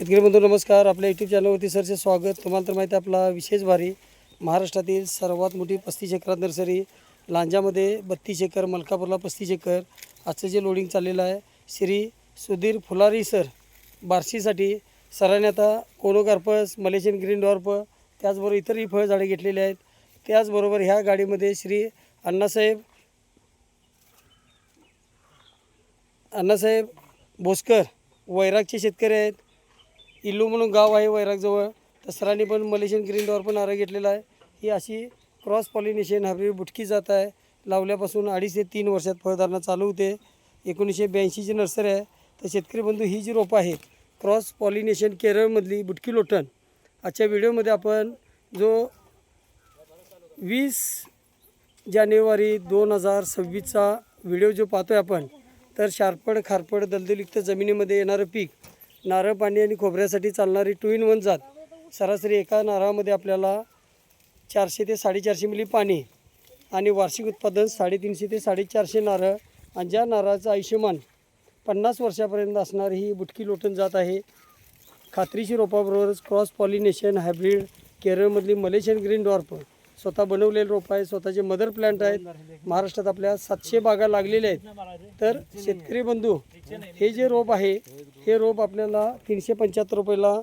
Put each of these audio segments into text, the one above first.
शेतकरी बंधू नमस्कार. आपल्या यूट्यूब चॅनलवरती सरचे स्वागत. तुम्हाला तर माहिती आहे आपला विशेष भारी महाराष्ट्रातील सर्वात मोठी पस्तीस एकरात नर्सरी लांजामध्ये बत्तीस एकर मलकापूरला पस्तीस एकर. आजचं जे लोडिंग चाललेलं आहे श्री सुधीर फुलारी सर बार्शीसाठी. सरांनी आता कोनोकार्पस मलेशियन ग्रीन डॉर्प त्याचबरोबर इतरही फळझाडे घेतलेली आहेत. त्याचबरोबर ह्या गाडीमध्ये श्री अण्णासाहेब अण्णासाहेब भोसकर वैरागचे शेतकरी आहेत. इल्लू म्हणून गाव आहे वैरागजवळ. तर सरांनी पण मलेशियन ग्रीन डॉर पण आरा घेतलेला आहे. ही अशी क्रॉस पॉलिनेशन हायब्रिड बुटकी जात आहे. लावल्यापासून अडीच ते तीन वर्षात फळधारणा चालू होते. एकोणीसशे ब्याऐंशीची नर्सरी आहे. तर शेतकरी बंधू ही जी रोपं आहेत क्रॉस पॉलिनेशन केरळमधली बुटकी लोटण आजच्या व्हिडिओमध्ये आपण जो वीस जानेवारी दोन हजार सव्वीसचा व्हिडिओ जो पाहतो आहे आपण तर शारपड खारपड दलदलयुक्त जमिनीमध्ये येणारं पीक नारळ पाणी आणि खोबऱ्यासाठी चालणारी टू इन वन जात. सरासरी एका नारळामध्ये आपल्याला चारशे ते साडेचारशे मिली पाणी आणि वार्षिक उत्पादन साडेतीनशे ते साडेचारशे नारळ. आणि ज्या नारळाचं आयुष्यमान पन्नास वर्षापर्यंत असणारी ही बुटकी लोटण जात आहे. खात्रीशी रोपाबरोबरच क्रॉस पॉलिनेशन हायब्रिड केरळमधली मलेशियन ग्रीन डॉर्प स्वतः बनवलेले रोप आहे स्वतःचे मदर प्लांट आहेत. महाराष्ट्रात आपल्या सातशे बागा लागलेल्या आहेत. तर शेतकरी बंधू हे जे रोप आहे हे रोप आपल्याला तीनशे पंच्याहत्तर रुपयाला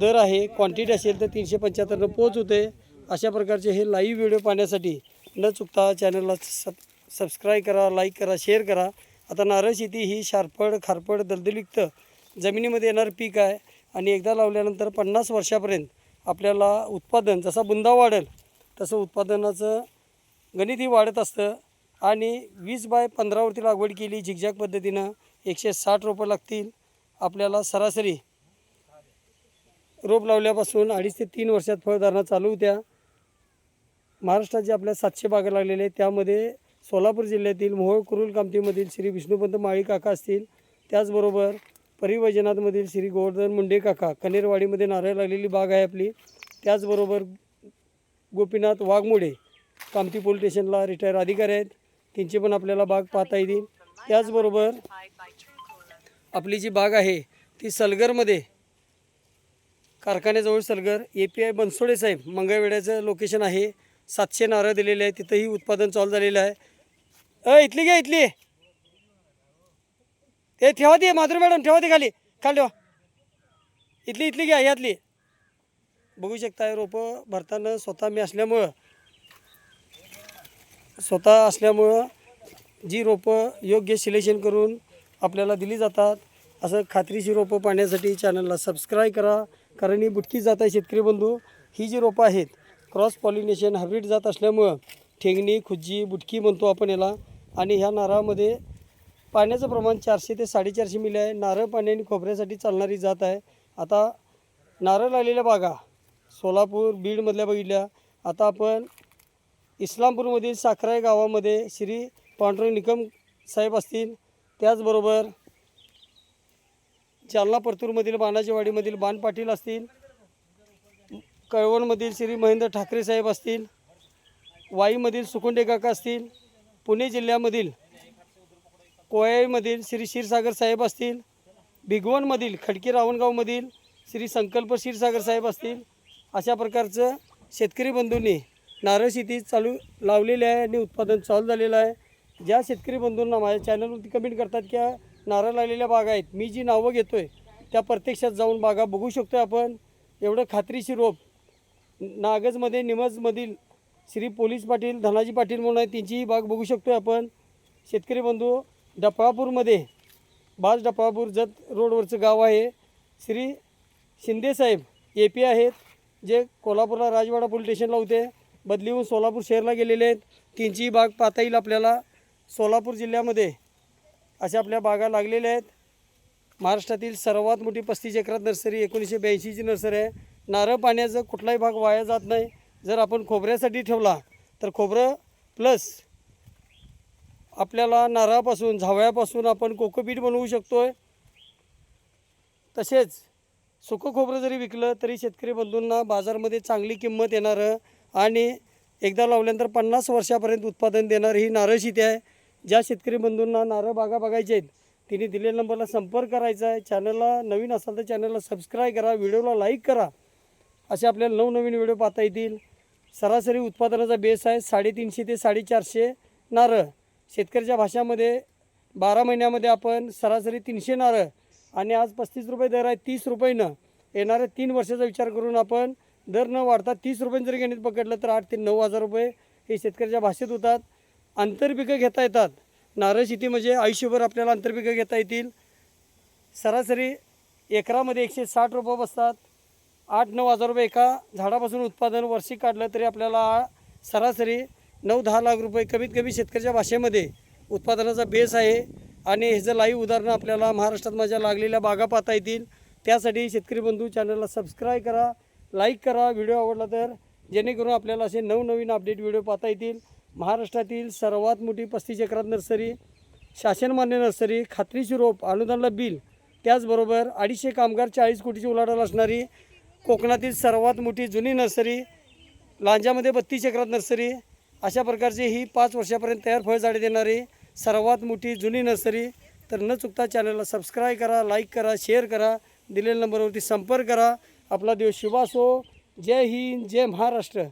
दर आहे. क्वांटिटी असेल तर तीनशे पंच्याहत्तरनं पोच होते. अशा प्रकारचे हे लाईव्ह व्हिडिओ पाहण्यासाठी न चुकता चॅनलला सब सबस्क्राईब करा लाईक करा शेअर करा. आता नारळ शेती ही शारपड खारपड दलदलयुक्त जमिनीमध्ये येणारं पीक आहे. आणि एकदा लावल्यानंतर पन्नास वर्षापर्यंत आपल्याला उत्पादन जसा बुंदा वाढेल तसं उत्पादनाचं गणितही वाढत असतं. आणि वीस बाय पंधरावरती लागवड केली झिगझॅग पद्धतीनं एकशे साठ रोपं लागतील. आपल्याला सरासरी रोप लावल्यापासून अडीच ते तीन वर्षात फळधारणा चालू होत्या. महाराष्ट्रात जे आपल्या सातशे बागा लागलेले आहेत. त्यामध्ये सोलापूर जिल्ह्यातील मोहोळ कुरुल कामतीमधील श्री विष्णुपंत माळी काका असतील. त्याचबरोबर परिवजनातमधील श्री गोवर्धन मुंडे काका कनेरवाडीमध्ये नारळ लागलेली बाग आहे आपली. त्याचबरोबर गोपीनाथ वाघमोडे कामती पोलीस स्टेशनला रिटायर अधिकारी आहेत. त्यांची पण आपल्याला बाग पाहता येतील. त्याचबरोबर आपली जी बाग आहे ती सलगरमध्ये कारखान्याजवळ Salgar A P I Bansode साहेब मंगळवेड्याचं लोकेशन आहे. सातशे नारळ दिलेले आहे तिथंही उत्पादन चालू झालेलं आहे. अ इथली घ्या इथली. ते ठेवा ते माधुरी मॅडम ठेवा ते खाली. खाली ठेवा. इथली इथली घ्या यातली बघू शकता रोपं भरताना स्वतः मी असल्यामुळं स्वतः असल्यामुळं जी रोपं योग्य सिलेक्शन करून आपल्याला दिली जातात असं खात्रीशी रोपं पाहण्यासाठी चॅनलला सबस्क्राईब करा. कारण ही बुटकी जात आहे शेतकरी बंधू. ही जी रोपं आहेत क्रॉस पॉलिनेशन हायब्रिड जात असल्यामुळं ठेंगणी खुज्जी बुटकी म्हणतो आपण याला. आणि ह्या नारळामध्ये पाण्याचं प्रमाण चारशे ते साडेचारशे मिली आहे. नारळ पाणी आणि खोबऱ्यासाठी चालणारी जात आहे. आता नारळ लागलेल्या बागा सोलापूर बीडमधल्या बघितल्या. आता आपण इस्लामपूरमधील साखराई गावामध्ये श्री पांडुरंग निकम साहेब असतील. त्याचबरोबर जालना परतूरमधील बाणाजीवाडीमधील बाण पाटील असतील. कळवणमधील श्री महेंद्र ठाकरे साहेब असतील. वाईमधील सुकुंडे काका असतील. पुणे जिल्ह्यामधील कोयाईमधील श्री क्षीरसागर साहेब असतील भिगवणमधील खडकी रावणगावमधील श्री संकल्प क्षीरसागर साहेब असतील अशा प्रकारचं शेतकरी बंधूंनी नारळ शेती चालू लावलेली आहे आणि उत्पादन चालू झालेलं आहे. ज्या शेतकरी बंधूंना माझ्या चॅनलवरती कमेंट करतात की नारळ लागलेल्या बागा आहेत मी जी नावं घेतो आहे त्या प्रत्यक्षात जाऊन बागा बघू शकतो आपण. एवढं खात्रीशी रोप नागजमध्ये निमजमधील श्री पोलीस पाटील धनाजी पाटील म्हणून आहे त्यांचीही बाग बघू शकतो आहे आपण. शेतकरी बंधू डफळापूरमध्ये बाज डफळापूर जत रोडवरचं गाव आहे. श्री शिंदेसाहेब ए पी आहेत जे कोल्हापूरला राजवाडा पोलीस स्टेशनला होते. बदलीहून सोलापूर शहरला गेलेले आहेत. त्यांची बाग पाहता येईल आपल्याला. सोलापूर जिल्ह्यामध्ये अशा आपल्या बागा लागलेल्या आहेत. महाराष्ट्रातील सर्वात मोठी पस्तीस एकरात नर्सरी एकोणीसशे ब्याऐंशीची नर्सरी आहे. नारळ पाण्याचा कुठलाही भाग वाया जात नाही. जर आपण खोबऱ्यासाठी ठेवला तर खोबरं प्लस आपल्याला नारळापासून झावळ्यापासून आपण कोकोपीट बनवू शकतो आहे तसेच सुकं खोबरं जरी विकलं तरी शेतकरी बंधूंना बाजारमध्ये चांगली किंमत येणारं आणि एकदा लावल्यानंतर पन्नास वर्षापर्यंत उत्पादन देणारी ही नारळ शेती आहे. ज्या शेतकरी बंधूंना नारळ बागा बघायचे आहेत तिने दिलेल्या नंबरला संपर्क करायचा आहे. चॅनलला नवीन असाल तर चॅनलला सबस्क्राईब करा व्हिडिओला लाईक करा. असे आपल्याला नवनवीन व्हिडिओ पाहता येतील. सरासरी उत्पादनाचा बेस आहे साडेतीनशे ते साडेचारशे नारळ. शेतकऱ्याच्या भाषामध्ये बारा महिन्यामध्ये आपण सरासरी तीनशे नारळ आणि आज पस्तीस रुपये दर आहे तीस रुपयेनं येणाऱ्या तीन वर्षाचा विचार करून आपण दर न वाढता तीस रुपयांनी जरी गणित पकडलं तर आठ ते नऊ हजार रुपये हे शेतकऱ्याच्या भाषेत होतात. आंतरपिकं घेता येतात. नारळ शेती म्हणजे आयुष्यभर आपल्याला आंतरपिकं घेता येतील. सरासरी एकरामध्ये एकशे साठ रुपये बसतात. आठ नऊ हजार रुपये एका झाडापासून उत्पादन वर्षी काढलं तरी आपल्याला सरासरी नऊ दहा लाख रुपये कमीत कमी शेतकऱ्याच्या भाषेमध्ये उत्पादनाचा बेस आहे. आणि ह्याचं लाईव्ह उदाहरणं आपल्याला महाराष्ट्रात माझ्या लागलेल्या बागा पाहता येतील त्यासाठी शेतकरी बंधू चॅनलला सबस्क्राईब करा लाईक करा. व्हिडिओ आवडला तर जेणेकरून आपल्याला असे नवनवीन अपडेट व्हिडिओ पाहता येतील. महाराष्ट्रातील सर्वात मोठी पस्तीस एकरात नर्सरी शासनमान्य नर्सरी खात्रीची रोप अनुदानला बिल त्याचबरोबर अडीचशे कामगार चाळीस कोटीची उलाढाल असणारी कोकणातील सर्वात मोठी जुनी नर्सरी लांजामध्ये बत्तीस एकरात नर्सरी अशा प्रकारची ही पाच वर्षापर्यंत तयार फळझाडे देणारी सर्वात मोठी जुनी नर्सरी. तर न चुकता चॅनलला सबस्क्राईब करा लाईक करा शेअर करा दिलेल्या नंबरवरती संपर्क करा. आपला दिवस शुभ असो. जय हिंद जय महाराष्ट्र.